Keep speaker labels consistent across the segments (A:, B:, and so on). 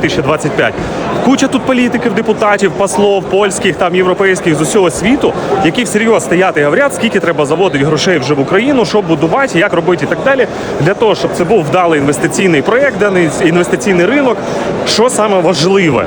A: 2025. Куча тут політиків, депутатів, послов, польських, там європейських з усього світу, які всерйоз стоять і говорять, скільки треба заводити грошей вже в Україну, що будувати, як робити і так далі, для того, щоб це був вдалий інвестиційний проєкт, даний інвестиційний ринок. Що саме важливе,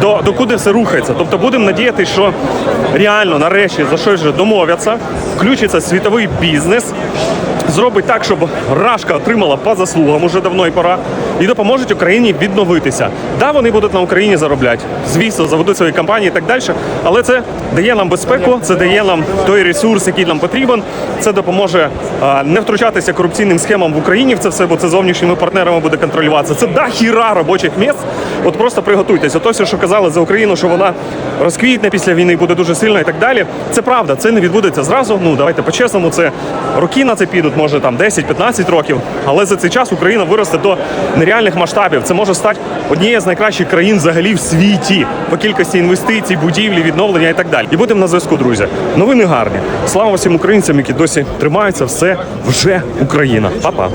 A: до, до куди все рухається. Тобто, будемо надіятися, що реально нарешті за щось вже домовляться, включиться світовий бізнес. Зробить так, щоб Рашка отримала по заслугам уже давно і пора, і допоможуть Україні відновитися. Да, вони будуть на Україні заробляти. Звісно, заведуть свої компанії і так далі. Але це дає нам безпеку, це дає нам той ресурс, який нам потрібен. Це допоможе не втручатися корупційним схемам в Україні в це все, бо це зовнішніми партнерами буде контролюватися. Це да хіра робочих місць. От просто приготуйтеся. То все, що казали за Україну, що вона розквітне після війни, буде дуже сильна і так далі. Це правда, це не відбудеться зразу. Ну давайте по-чесному, це роки на це підуть, може там 10-15 років. Але за цей час Україна виросте до нереальних масштабів. Це може стати однією з найкращих країн взагалі в світі по кількості інвестицій, будівлі, відновлення і так далі. І будемо на зв'язку, друзі. Новини гарні. Слава всім українцям, які досі тримаються. Все вже Україна. Па-па.